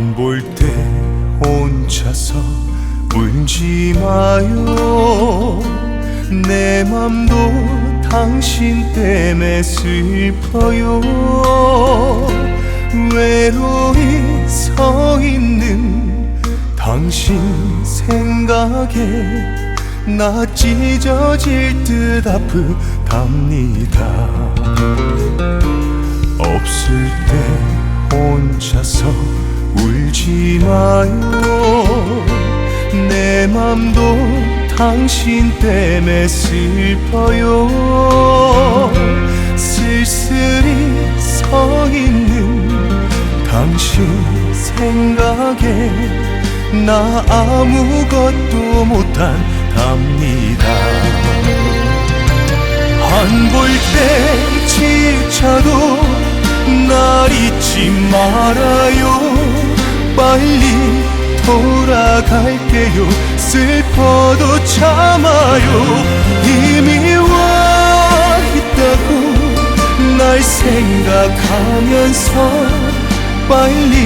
안 볼 때 혼자서 울지 마요. 내 맘도 당신 때문에 슬퍼요. 외로이 서 있는 당신 생각에 나 찢어질 듯 아프답니다. 없을 때 혼자서 울지 마요 내 맘도 당신 때문에 슬퍼요. 쓸쓸히 서 있는 당신 생각에 나 아무것도 못한 답니다. 안 볼 때 지쳐도 날 잊지 말아요 빨리 돌아갈게요. 슬퍼도 참아요. 이미 와 있다고 날 생각하면서 빨리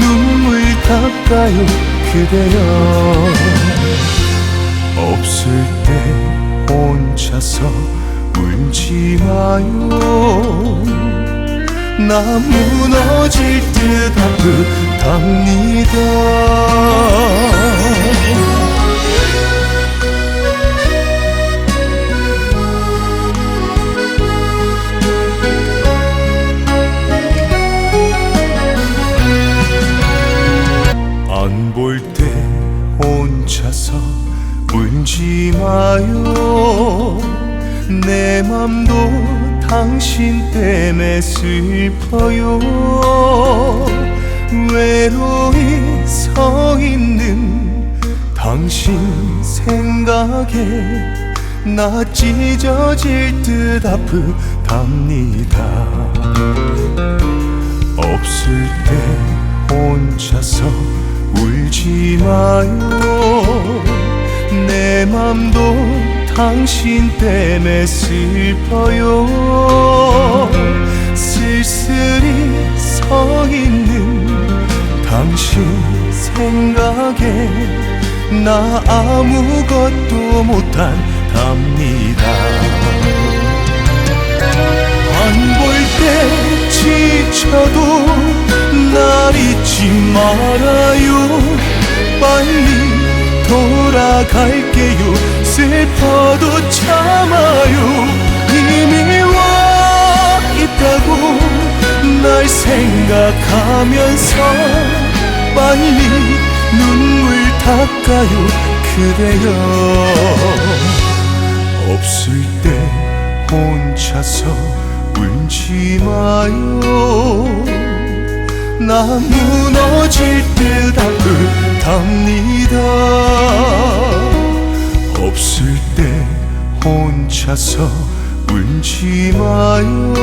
눈물 닦아요. 그대여 없을 때 혼자서 울지 마요. 나 아프답니다 안볼때 혼자서 울지 마요. 내 맘도 당신 때문에 슬퍼요 외로이 서 있는 당신 생각에 나 찢어질 듯 아프답니다. 없을 때 혼자서 울지 마요. 내 맘도 당신 때문에 슬퍼요. 쓸쓸히 서 있는 당신 생각에 나 아무것도 못한 답니다. 안 볼 때 지쳐도 날 잊지 말아요. 빨리 돌아갈게요. 슬퍼도 참아요. 이미 와 있다고 날 생각하면서 빨리 눈물 닦아요. 그대여 없을 때 혼자서 울지 마요. 나 무너질 듯 아프답니다. 없을 때 혼자서 울지 마요.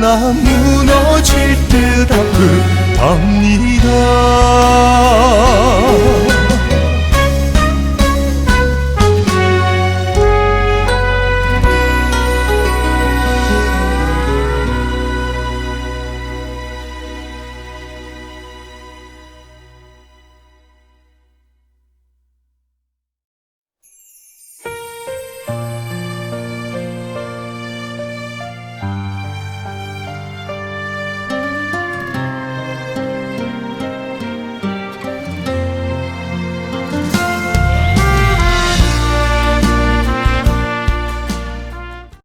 나 무너질 듯 아프 답니다